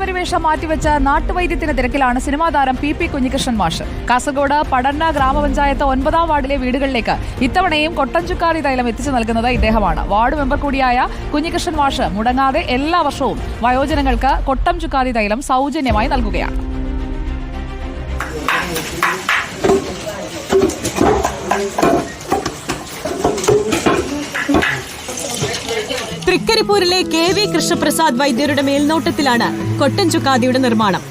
താരപരിവേഷം മാറ്റിവെച്ച നാട്ടുവൈദ്യത്തിന് തിരക്കിലാണ് സിനിമാ താരം പി പി കുഞ്ഞികൃഷ്ണൻ മാഷ്. കാസർഗോഡ് പടന്ന ഗ്രാമപഞ്ചായത്ത് ഒൻപതാം വാർഡിലെ വീടുകളിലേക്ക് ഇത്തവണയും കൊട്ടൻചുക്കാരി തൈലം എത്തിച്ചു നൽകുന്നത് ഇദ്ദേഹമാണ്. വാർഡ് മെമ്പർ കൂടിയായ കുഞ്ഞികൃഷ്ണൻ മാഷ് മുടങ്ങാതെ എല്ലാ വർഷവും വയോജനങ്ങൾക്ക് കൊട്ടം തൈലം സൗജന്യമായി നൽകുകയാണ്. തൃക്കരിപ്പൂരിലെ കെ വി കൃഷ്ണപ്രസാദ് വൈദ്യരുടെ മേൽനോട്ടത്തിലാണ് കൊട്ടൻചുക്കാദിയുടെ നിർമ്മാണം.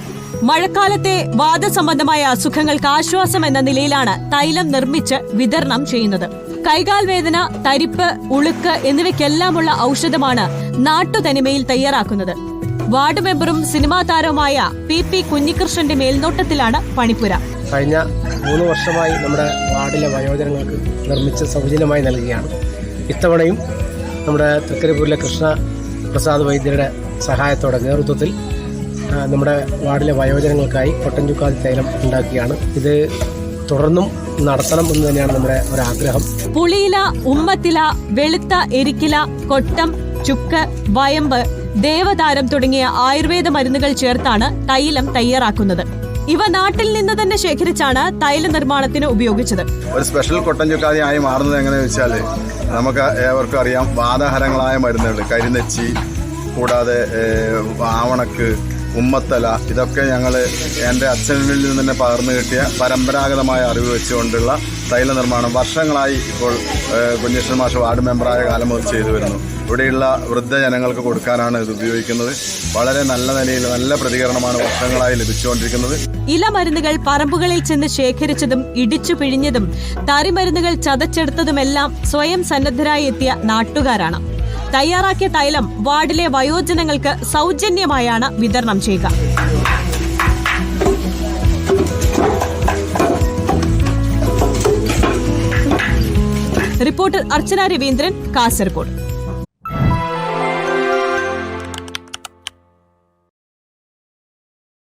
മഴക്കാലത്തെ വാദസംബന്ധമായ അസുഖങ്ങൾക്ക് ആശ്വാസം എന്ന നിലയിലാണ് തൈലം നിർമ്മിച്ച് വിതരണം ചെയ്യുന്നത്. കൈകാൽ വേദന തരിപ്പ് ഉളുക്ക് എന്നിവയ്ക്കെല്ലാമുള്ള ഔഷധമാണ് നാട്ടുതനിമയിൽ തയ്യാറാക്കുന്നത്. വാർഡ് മെമ്പറും സിനിമാ താരവുമായ പി പി കുഞ്ഞികൃഷ്ണന്റെ മേൽനോട്ടത്തിലാണ് പണിപ്പുര. കഴിഞ്ഞ മൂന്ന് വർഷമായി നമ്മുടെ വാർഡിലെ വയോജനങ്ങൾക്ക് നിർമ്മിച്ച് സൗജന്യമായി നൽകുകയാണ്. ഇത്തവണയും നമ്മുടെ തൃക്കരിപ്പൂരിലെ കൃഷ്ണ പ്രസാദ് വൈദ്യരുടെ സഹായത്തോടെ നേതൃത്വത്തിൽ നമ്മുടെ വാർഡിലെ വയോജനങ്ങൾക്കായി കൊട്ടൻചുക്കാതി തൈലം ഉണ്ടാക്കിയാണ് ഇത് തുടർന്നും നടത്തണം എന്ന് തന്നെയാണ് നമ്മുടെ ഒരു ഒരാഗ്രഹം. പുളിയില ഉമ്മത്തില വെളുത്ത എരിക്കില കൊട്ടം ചുക്ക് വയമ്പ് ദേവതാരം തുടങ്ങിയ ആയുർവേദ മരുന്നുകൾ ചേർത്താണ് തൈലം തയ്യാറാക്കുന്നത്. ഇവ നാട്ടിൽ നിന്ന് തന്നെ ശേഖരിച്ചാണ് തൈല നിർമ്മാണത്തിന് ഉപയോഗിച്ചത്. ഒരു സ്പെഷ്യൽ കൊട്ടൻ ചുക്കാതി ആയി മാറുന്നത് എങ്ങനെയാണെന്ന് വെച്ചാൽ നമുക്ക് ഏവർക്കും അറിയാം വാദഹരങ്ങളായ മരുന്നുകൾ കരിനെച്ചി കൂടാതെ ആവണക്ക് ഉമ്മത്തല ഇതൊക്കെ ഞങ്ങൾ എന്റെ അച്ഛനിൽ നിന്ന് തന്നെ പകർന്നു കിട്ടിയ പരമ്പരാഗതമായ അറിവ് വെച്ചുകൊണ്ടുള്ള തൈല നിർമ്മാണം വർഷങ്ങളായി ഇപ്പോൾ കുഞ്ഞികൃഷ്ണൻ മാഷ് വാർഡ് മെമ്പറായ കാലം മുതൽ ചെയ്തു വരുന്നു. ഇവിടെയുള്ള വൃദ്ധജനങ്ങൾക്ക് കൊടുക്കാനാണ് ഇത് ഉപയോഗിക്കുന്നത്. വളരെ നല്ല നിലയിൽ നല്ല പ്രതികരണമാണ് വർഷങ്ങളായി ലഭിച്ചുകൊണ്ടിരിക്കുന്നത്. ഇല മരുന്നുകൾ പറമ്പുകളിൽ ചെന്ന് ശേഖരിച്ചതും ഇടിച്ചു പിഴിഞ്ഞതും തരിമരുന്നുകൾ ചതച്ചെടുത്തതുമെല്ലാം സ്വയം സന്നദ്ധരായി എത്തിയ നാട്ടുകാരാണ്. തയ്യാറാക്കിയ തൈലം വാർഡിലെ വയോജനങ്ങൾക്ക് സൗജന്യമായാണ് വിതരണം ചെയ്യുക. റിപ്പോർട്ടർ അർച്ചന രവീന്ദ്രൻ കാസർഗോഡ്.